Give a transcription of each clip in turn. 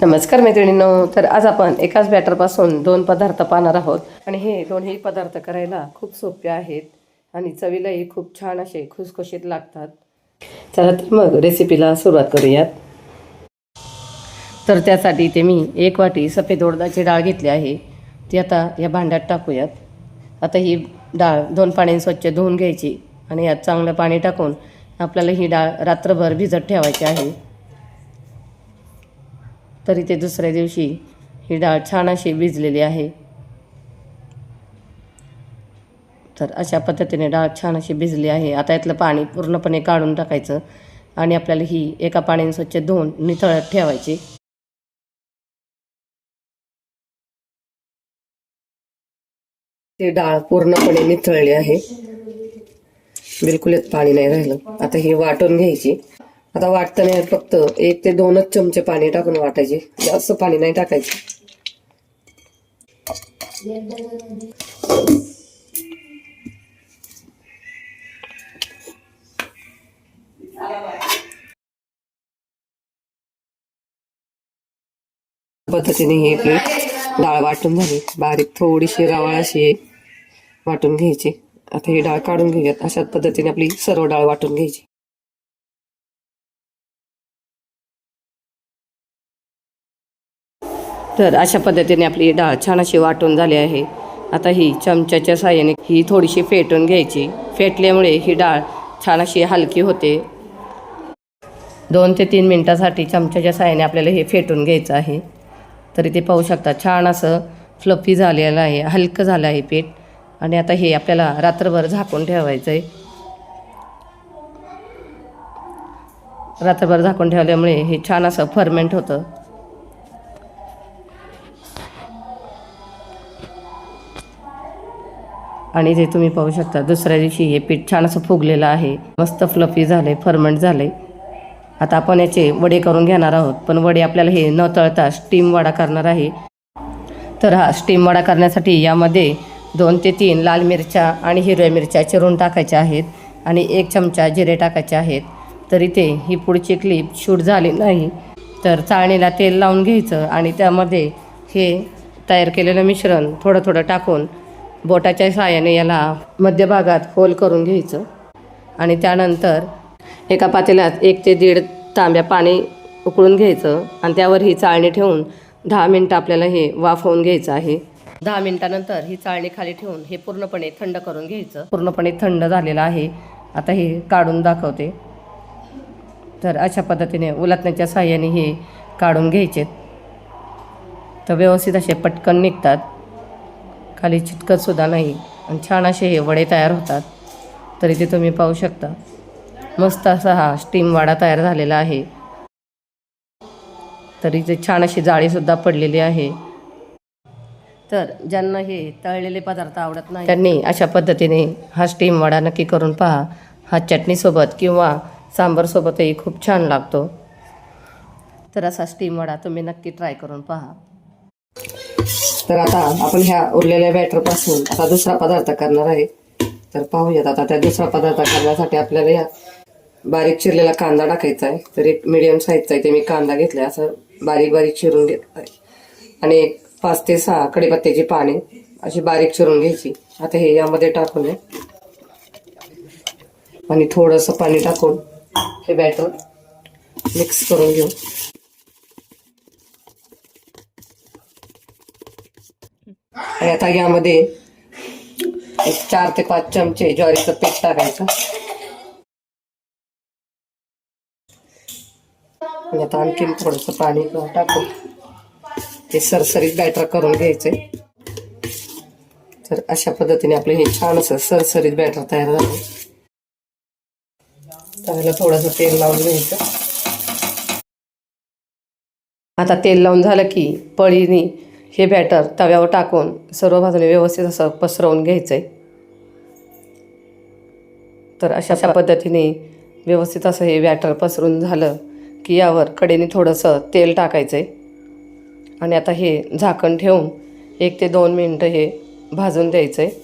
नमस्कार मैत्रिणींनो तर आज आपण एकाच बॅटरपासून दोन पदार्थ पाहणार आहोत. आणि हे दोन्ही पदार्थ करायला खूप सोपे आहेत आणि चवीलाही खूप छान असे खुसखुशीत लागतात. चला तर मग रेसिपीला सुरुवात करूयात. तर त्यासाठी ते मी एक वाटी सफेद उडदाची डाळ घेतली आहे. ती आता या भांड्यात टाकूयात. आता ही डाळ दोन पाण्याने स्वच्छ धुवून घ्यायची आणि यात चांगलं पाणी टाकून आपल्याला ही डाळ रात्रभर भिजत ठेवायची आहे. तरी ते दुसऱ्या दिवशी ही डाळ छान अशी भिजलेली आहे. तर अशा पद्धतीने डाळ छान अशी भिजली आहे. आता यातलं पाणी पूर्णपणे काढून टाकायचं आणि आपल्याला ही एका पाण्याने स्वच्छ धुवून निथळत ठेवायची. ते डाळ पूर्णपणे निथळली आहे. बिलकुलच पाणी नाही राहिलं. आता ही वाटून घ्यायची. आता वाटताना नाही फक्त एक ते दोनच चमचे पाणी टाकून वाटायचे. जास्त पाणी नाही टाकायचे. पद्धतीने ही आपली डाळ वाटून झाली. बारीक थोडीशी रवाळ अशी वाटून घ्यायची. आता ही डाळ काढून घेऊयात. अशाच पद्धतीने आपली सर्व डाळ वाटून घ्यायची. तर अशा पद्धतीने आपली डाळ छान अशी वाटून झाली आहे. आता ही चमच्याच्या साह्याने ही थोडीशी फेटून घ्यायची. फेटल्यामुळे ही डाळ छान अशी हलकी होते. दोन ते तीन मिनटासाठी चमच्याच्या साहाय्याने आपल्याला हे फेटून घ्यायचं आहे. तरी ते पाहू शकता छान असं फ्लफी झालेलं आहे हलकं झालं आहे पीठ. आणि आता हे आपल्याला रात्रभर झाकून ठेवायचं आहे रात्रभर झाकून ठेवल्यामुळे हे छान असं फर्मेंट होतं. आणि जे तुम्ही पाहू शकता दुसऱ्या दिवशी हे पीठ छान असं फुगलेलं आहे. मस्त फ्लफी झाले फर्मेंट झाले आता आपण याचे वडे करून घेणार आहोत पण वडे आपल्याला हे न तळता स्टीम वडा करणार आहे. तर हा स्टीम वडा करण्यासाठी यामध्ये दोन ते तीन लाल मिरच्या आणि हिरव्या मिरच्या चिरून टाकायच्या आहेत आणि एक चमचा जिरे टाकायचे आहेत. तर इथे ही पुढची क्लिप शूट झाली नाही तर चाळणीला तेल लावून घ्यायचं आणि त्यामध्ये हे तयार केलेलं मिश्रण थोडं थोडं टाकून बोटाच्या साहाय्याने याला मध्यभागात होल करून घ्यायचं. आणि त्यानंतर एका पातेल्यात एक ते दीड तांब्या पाणी उकळून घ्यायचं आणि त्यावर ही चाळणी ठेवून दहा मिनटं आपल्याला हे वाफवून घ्यायचं आहे. दहा मिनटानंतर ही चाळणी खाली ठेवून हे पूर्णपणे थंड करून घ्यायचं. पूर्णपणे थंड झालेलं आहे. आता हे काढून दाखवते. तर अशा पद्धतीने उलटण्याच्या साह्याने हे काढून घ्यायचे. तर व्यवस्थित असे पटकन निघतात. खाली चिटकतसुद्धा नाही. आणि छान असे हे वडे तयार होतात. तरी ते तुम्ही पाहू शकता. मस्त असा हा स्टीम वाडा तयार झालेला आहे. तरी ते छान अशी जाळीसुद्धा पडलेली आहे. तर ज्यांना हे तळलेले पदार्थ आवडत नाही त्यांनी अशा पद्धतीने हा स्टीम वडा नक्की करून पहा. हा चटणीसोबत किंवा सांबारसोबतही खूप छान लागतो. तर असा स्टीम वडा तुम्ही नक्की ट्राय करून पहा. तर आता आपण ह्या उरलेल्या बॅटरपासून आता दुसरा पदार्थ करणार आहे. तर पाहूयात आता त्या दुसरा पदार्थ करण्यासाठी आपल्याला या बारीक चिरलेला कांदा टाकायचा आहे. तर एक मिडियम साईजचा आहे ते मी कांदा घेतलाय असं बारीक बारीक चिरून घेत आहे. आणि एक पाच ते सहा कडीपत्त्याची पाने अशी बारीक चिरून घ्यायची. आता हे यामध्ये टाकून आहे. आणि थोडंसं पाणी टाकून हे बॅटर मिक्स करून घेऊ. आणि आता यामध्ये एक चार ते पाच चमचे ज्वारीचं पीठ टाकायचं. आणि आता आणखीन थोडंसं पाणी टाकून ते सरसरीत बॅटर करून घ्यायचे तर अशा पद्धतीने आपलं हे छान असं सरसरीत बॅटर तयार झालं. त्याला थोडंसं तेल लावून घ्यायचं. आता तेल लावून झालं की पळीने हे बॅटर तव्यावर टाकून सर्व बाजूने व्यवस्थित असं पसरवून घ्यायचं आहे तर अशा अशा पद्धतीने व्यवस्थित असं हे बॅटर पसरून झालं की यावर कडेने थोडंसं तेल टाकायचं आहे आणि आता हे झाकण ठेवून एक ते दोन मिनटं हे भाजून द्यायचं आहे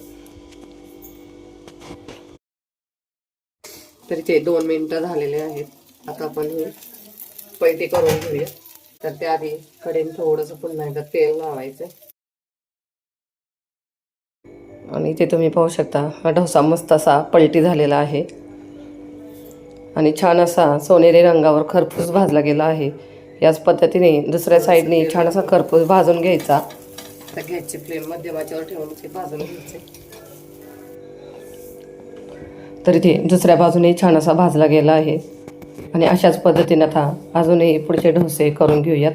तरी ते दोन मिनटं झालेले आहेत. आता आपण हे पलटी करून घेऊया. तर त्याआधी कडेन थोडंसं पुन्हा एकदा तेल लावायचं. आणि इथे तुम्ही पाहू शकता हा डोसा मस्त असा पलटी झालेला आहे. आणि छान असा सोनेरी रंगावर खरपूस भाजला गेला आहे. याच पद्धतीने दुसऱ्या साईडने छान असा खरपूस भाजून घ्यायचा. तर गॅसची फ्लेम मध्यमाच्यावर ठेवून ते भाजून घ्यायचे. तर इथे दुसऱ्या बाजूने छान असा भाजला गेला आहे. आणि अशाच पद्धतीनं आता अजूनही पुढचे डोसे करून घेऊयात.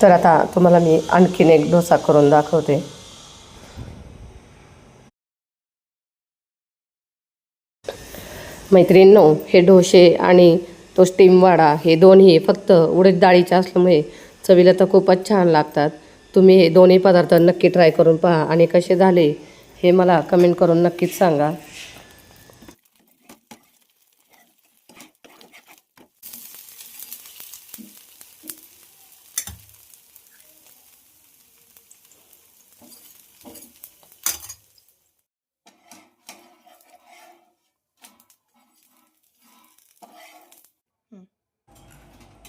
तर आता तुम्हाला मी आणखीन एक डोसा करून दाखवते. मैत्रिणींनो हे डोसे आणि तो स्टीम वाडा हे दोन्ही फक्त उडीद डाळीचे असल्यामुळे चवीला तर खूपच छान लागतात. तुम्ही हे दोन्ही पदार्थ नक्की ट्राय करून पहा आणि कसे झाले हे मला कमेंट करून नक्कीच सांगा.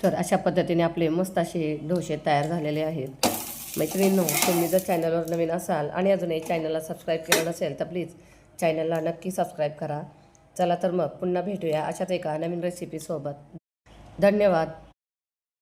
तर अशा पद्धतीने आपले मस्त असे डोसे तयार झालेले आहेत. मैत्रिणींनो तुम्ही जर चॅनलवर नवीन असाल आणि अजूनही चॅनलला सबस्क्राईब केलं नसेल तर प्लीज चॅनलला नक्की सबस्क्राईब करा. चला तर मग पुन्हा भेटूया अशाच एका नवीन रेसिपीसोबत धन्यवाद.